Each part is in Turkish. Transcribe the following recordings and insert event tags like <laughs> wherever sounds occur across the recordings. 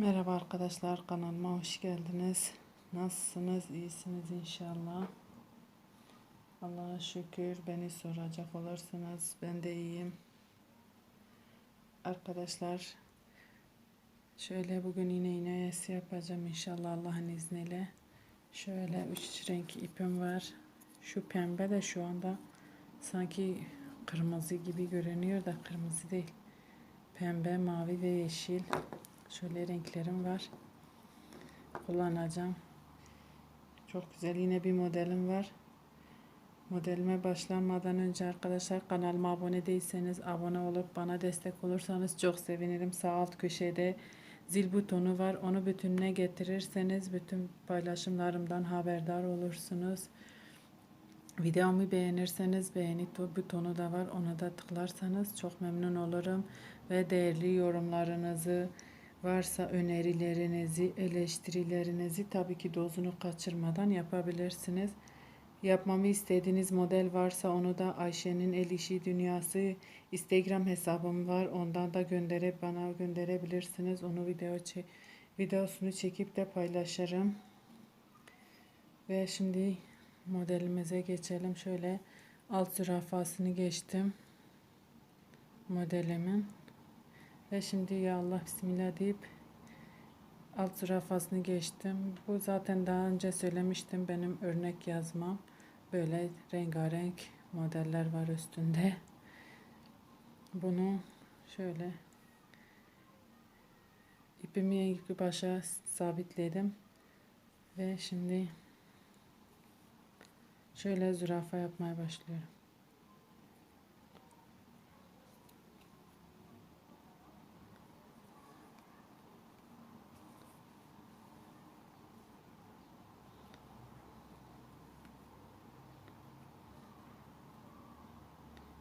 Merhaba arkadaşlar kanalıma hoş geldiniz. Nasılsınız? İyisiniz inşallah. Allah'a şükür beni soracak olursanız ben de iyiyim. Arkadaşlar şöyle bugün yine iğne oyası yapacağım inşallah Allah'ın izniyle. Şöyle üç renk ipim var. Şu pembe de şu anda sanki kırmızı gibi görünüyor da kırmızı değil. Pembe, mavi ve yeşil. Şöyle renklerim var. Kullanacağım. Çok güzel yine bir modelim var. Modelime başlamadan önce arkadaşlar kanalıma abone değilseniz abone olup bana destek olursanız çok sevinirim. Sağ alt köşede zil butonu var. Onu bütününe getirirseniz bütün paylaşımlarımdan haberdar olursunuz. Videomu beğenirseniz beğeni butonu da var. Ona da tıklarsanız çok memnun olurum. Ve değerli yorumlarınızı, varsa önerilerinizi, eleştirilerinizi tabii ki dozunu kaçırmadan yapabilirsiniz. Yapmamı istediğiniz model varsa onu da Ayşe'nin El İşi Dünyası Instagram hesabım var. Ondan da gönderip bana gönderebilirsiniz. Onu video çek videosunu çekip de paylaşırım. Ve şimdi modelimize geçelim. Şöyle alt zürafasını geçtim. Modelimin. Ve şimdi ya Allah bismillah deyip alt zürafasını geçtim. Bu zaten daha önce söylemiştim benim örnek yazmam. Böyle rengarenk modeller var üstünde. Bunu şöyle ipimi ilk başa sabitledim. Ve şimdi şöyle zürafa yapmaya başlıyorum.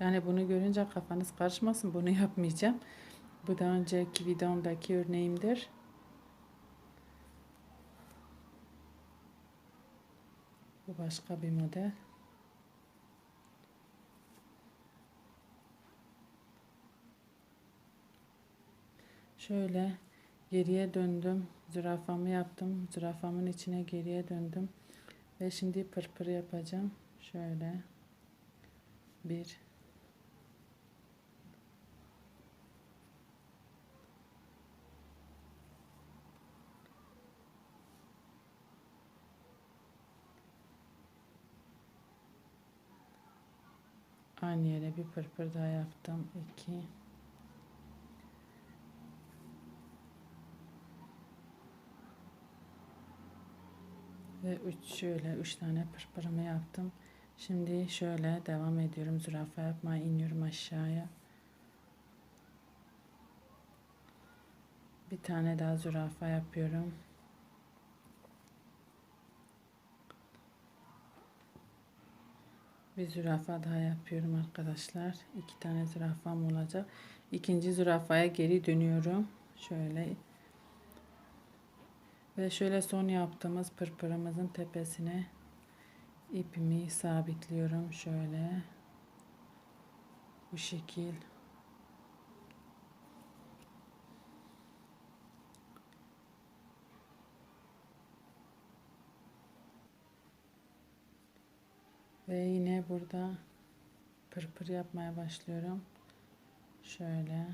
Yani bunu görünce kafanız karışmasın. Bunu <laughs> yapmayacağım. Bu daha önceki videomdaki örneğimdir. Bu başka bir model. Şöyle geriye döndüm. Zürafamı yaptım. Zürafamın içine geriye döndüm. Ve şimdi pırpır yapacağım. Şöyle. Bir. Aynı yere bir pırpır daha yaptım. 2 ve 3 şöyle 3 tane pırpırımı yaptım. Şimdi şöyle devam ediyorum. Zürafa yapmaya iniyorum aşağıya. Bir tane daha zürafa yapıyorum. Bir zürafa daha yapıyorum arkadaşlar. İki tane zürafam olacak. İkinci zürafaya geri dönüyorum. Şöyle. Ve şöyle son yaptığımız pırpırımızın tepesine ipimi sabitliyorum. Şöyle. Bu şekil. Ve yine burada pırpır yapmaya başlıyorum. Şöyle.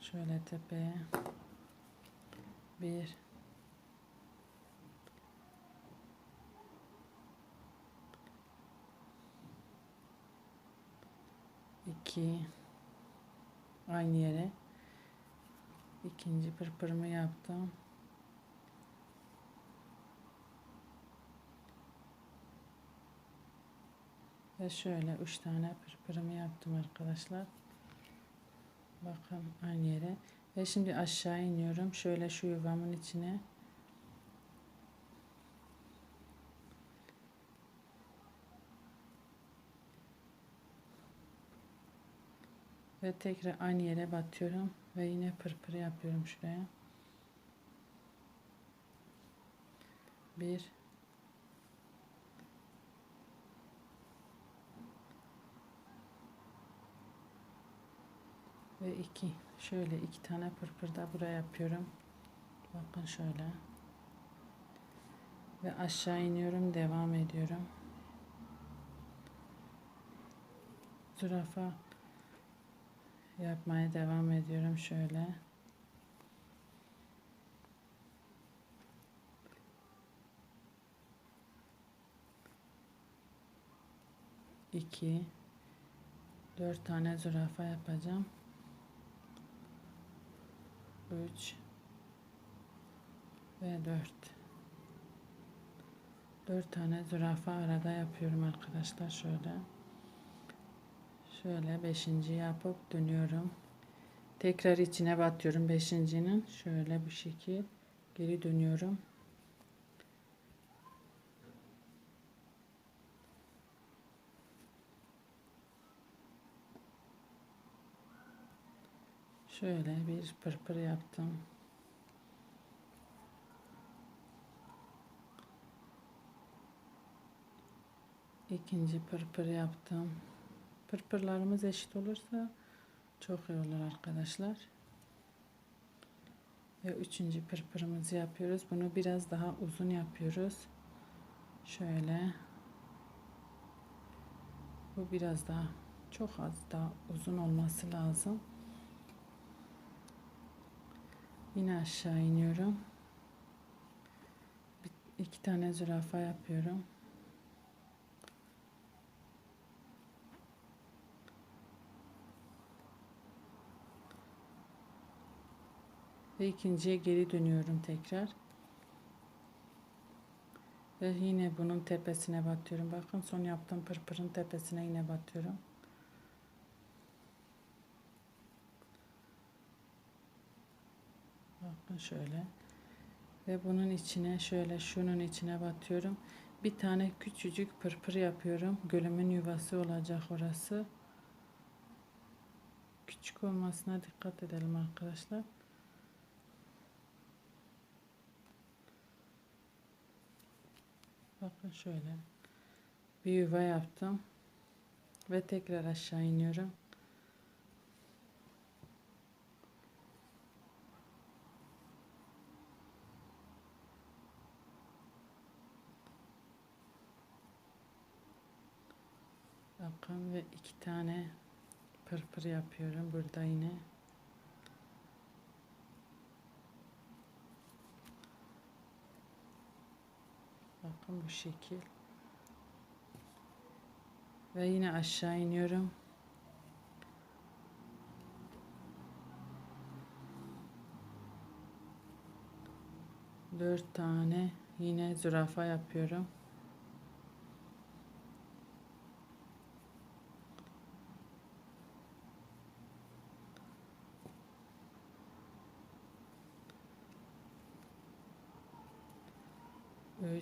Şöyle tepeye. Bir. iki aynı yere ikinci pırpırımı yaptım. Ve şöyle üç tane pırpırımı yaptım arkadaşlar. Bakın aynı yere. Ve şimdi aşağı iniyorum. Şöyle şu yuvamın içine. Ve tekrar aynı yere batıyorum. Ve yine pırpır yapıyorum şuraya. Bir. Ve iki şöyle iki tane pırpır da buraya yapıyorum. Bakın şöyle. Ve aşağı iniyorum, devam ediyorum. Zürafa yapmaya devam ediyorum şöyle. İki, dört tane zürafa yapacağım. Üç ve dört. Dört tane zürafa arada yapıyorum arkadaşlar şöyle. Şöyle beşinci yapıp dönüyorum. Tekrar içine batıyorum beşincinin. Şöyle bu şekil. Geri dönüyorum. Şöyle bir pırpır yaptım. İkinci pırpır yaptım. Pırpırlarımız eşit olursa çok iyi olur arkadaşlar. Ve üçüncü pırpırımızı yapıyoruz. Bunu biraz daha uzun yapıyoruz. Şöyle. Bu biraz daha çok az daha uzun olması lazım. Yine aşağı iniyorum. Bir, iki tane zürafa yapıyorum. Ve ikinciye geri dönüyorum tekrar. Ve yine bunun tepesine batıyorum. Bakın son yaptığım pırpırın tepesine yine batıyorum. Bakın şöyle. Ve bunun içine şöyle şunun içine batıyorum. Bir tane küçücük pırpır yapıyorum. Gölümün yuvası olacak orası. Küçük olmasına dikkat edelim arkadaşlar. Bakın şöyle. Bir yuva yaptım. Ve tekrar aşağı iniyorum. Bakın ve iki tane pırpır yapıyorum burada yine. Bakın bu şekil. Ve yine aşağı iniyorum. Dört tane yine zürafa yapıyorum.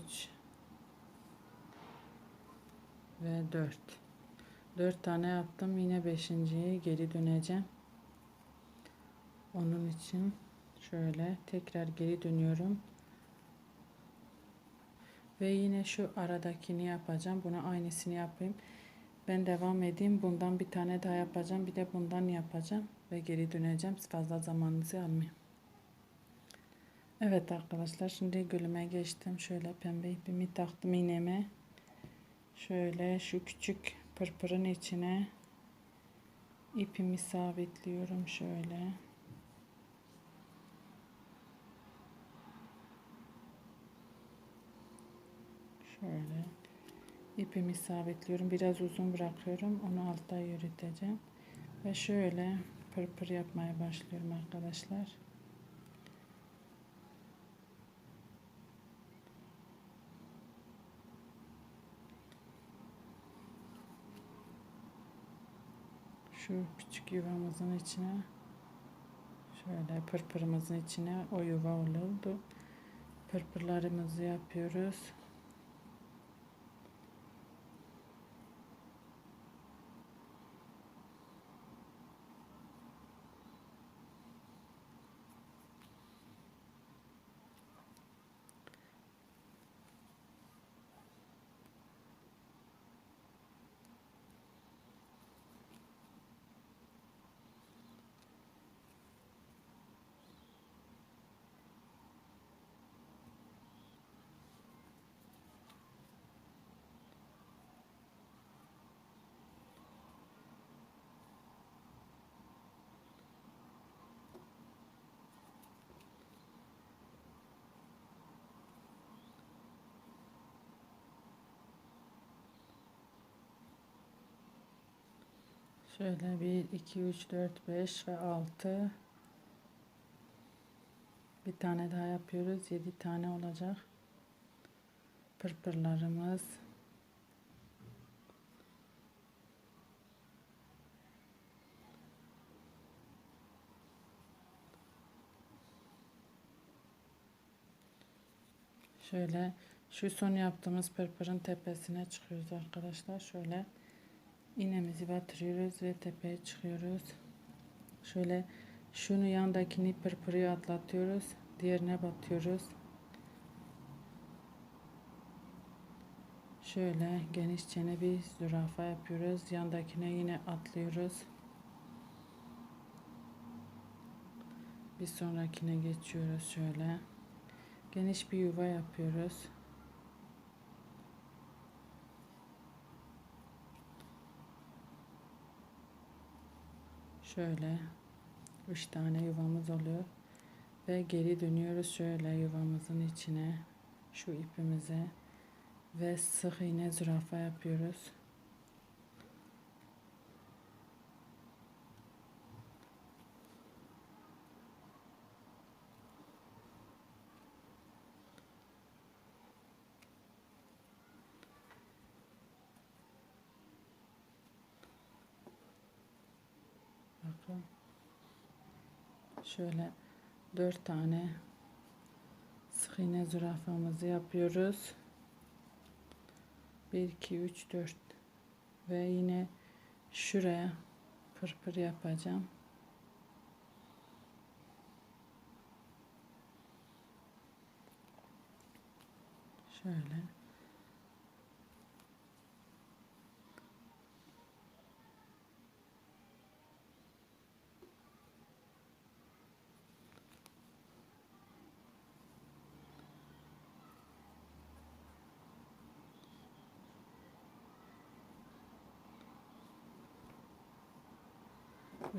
Üç. Ve 4 4 tane yaptım yine 5.ye geri döneceğim. Onun için şöyle tekrar geri dönüyorum. Ve yine şu aradakini yapacağım bunu aynısını yapayım. Ben devam edeyim bundan bir tane daha yapacağım bir de bundan yapacağım ve geri döneceğim. Fazla zamanınızı almayayım Evet arkadaşlar şimdi gülüme geçtim şöyle pembe ipimi taktım iğneme Şöyle şu küçük pırpırın içine ipimi sabitliyorum şöyle. Şöyle ipimi sabitliyorum. Biraz uzun bırakıyorum. Onu altta yürüteceğim. Ve şöyle pırpır yapmaya başlıyorum arkadaşlar. Şu küçük yuvamızın içine şöyle pırpırımızın içine o yuva oldu. Pırpırlarımızı yapıyoruz. Şöyle 1, 2, 3, 4, 5 ve 6. Bir tane daha yapıyoruz. 7 tane olacak. Pırpırlarımız. Şöyle şu son yaptığımız pırpırın tepesine çıkıyoruz arkadaşlar. Şöyle iğnemizi batırıyoruz ve tepeye çıkıyoruz. Şöyle şunu yandakini pırpırı atlatıyoruz. Diğerine batıyoruz. Şöyle genişçene bir zürafa yapıyoruz. Yandakine yine atlıyoruz. Bir sonrakine geçiyoruz şöyle. Geniş bir yuva yapıyoruz. Şöyle üç tane yuvamız oluyor ve geri dönüyoruz şöyle yuvamızın içine şu ipimize ve sık iğne zürafa yapıyoruz. Bakın. Şöyle dört tane sık iğne zürafamızı yapıyoruz. 1 2 3 4 ve yine şuraya pırpır yapacağım. Şöyle.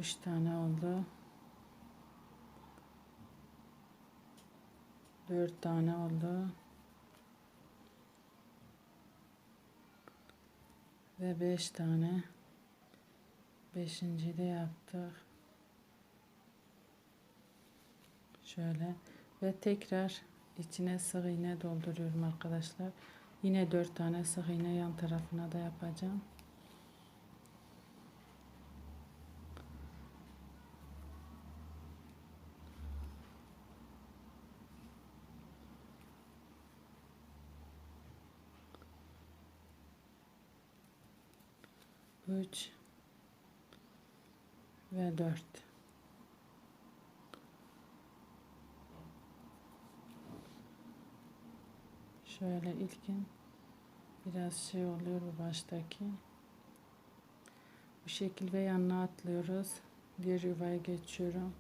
Üç tane oldu. Dört tane oldu. Ve beş tane. Beşinci de yaptık. Şöyle. Ve tekrar içine sık iğne dolduruyorum arkadaşlar. Yine dört tane sık iğne yan tarafına da yapacağım. Üç ve dört. Şöyle ilkin biraz şey oluyor bu baştaki. Bu şekilde yanına atlıyoruz. Diğer yuvaya geçiyorum.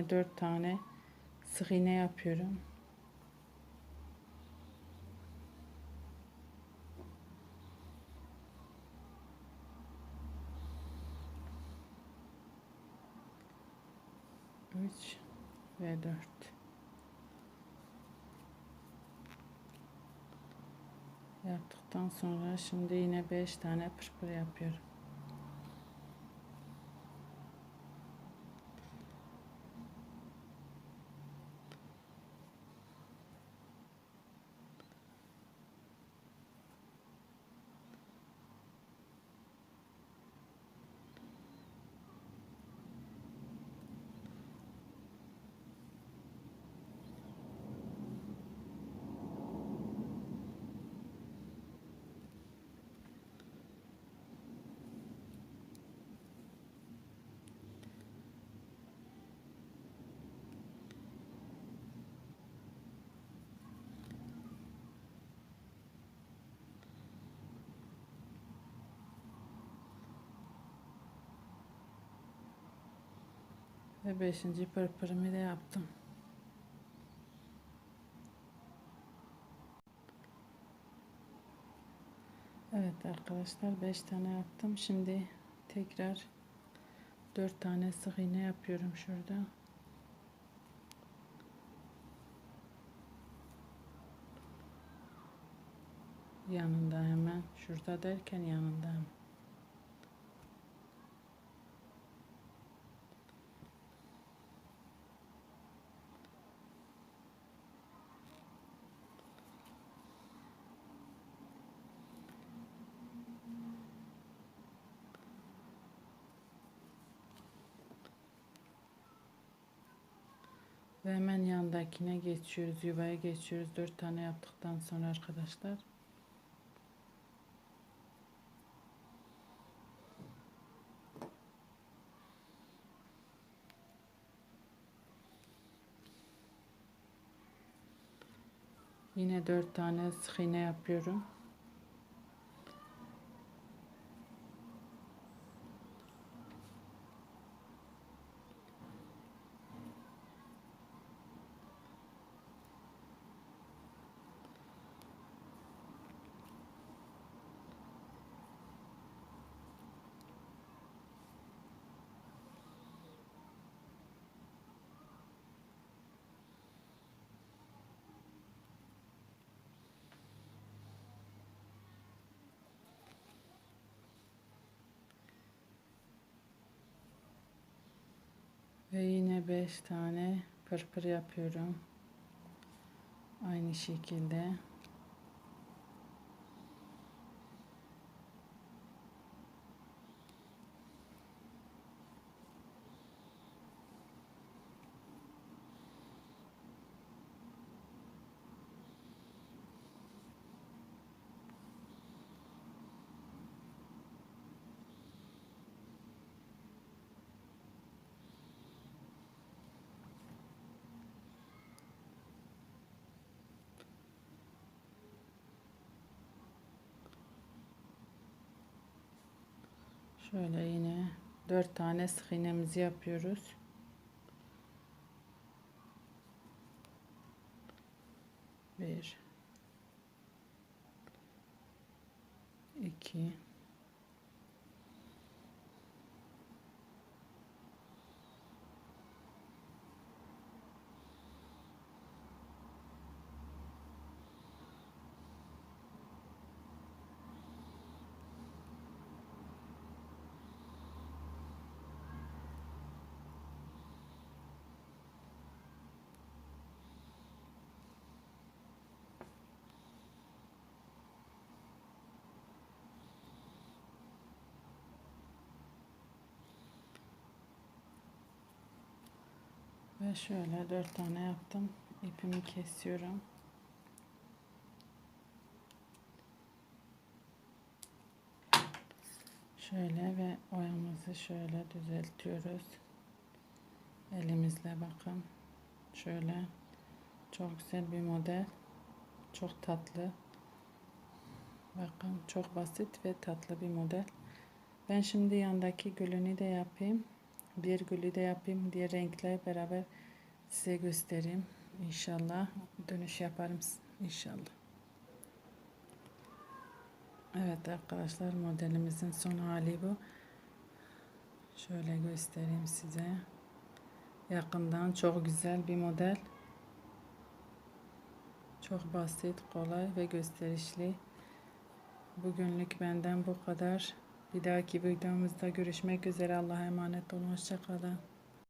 Yine dört tane sık iğne yapıyorum. Üç ve dört. Yaptıktan sonra şimdi yine beş tane pırpır yapıyorum. Ve beşinci pırpırımı da yaptım. Evet arkadaşlar 5 tane yaptım. Şimdi tekrar 4 tane sık iğne yapıyorum şurada. Yanında hemen. Şurada derken yanında hemen. Ve hemen yandakine geçiyoruz. Yuvaya geçiyoruz. Dört tane yaptıktan sonra arkadaşlar. Yine dört tane sık iğne yapıyorum. Ve yine 5 tane pırpır yapıyorum. Aynı şekilde. Şöyle yine 4 tane sık iğnemizi yapıyoruz. Bir, iki, ve şöyle 4 tane yaptım. İpimi kesiyorum. Şöyle ve oyamızı şöyle düzeltiyoruz. Elimizle bakın. Şöyle çok güzel bir model. Çok tatlı. Bakın çok basit ve tatlı bir model. Ben şimdi yandaki gülünü de yapayım. Bir gülü de yapayım. Diğer renkler beraber size göstereyim. İnşallah dönüş yaparım inşallah. Evet arkadaşlar modelimizin son hali bu. Şöyle göstereyim size. Yakından çok güzel bir model. Çok basit, kolay ve gösterişli. Bugünlük benden bu kadar. Bir dahaki videomuzda görüşmek üzere. Allah'a emanet olun. Hoşçakalın.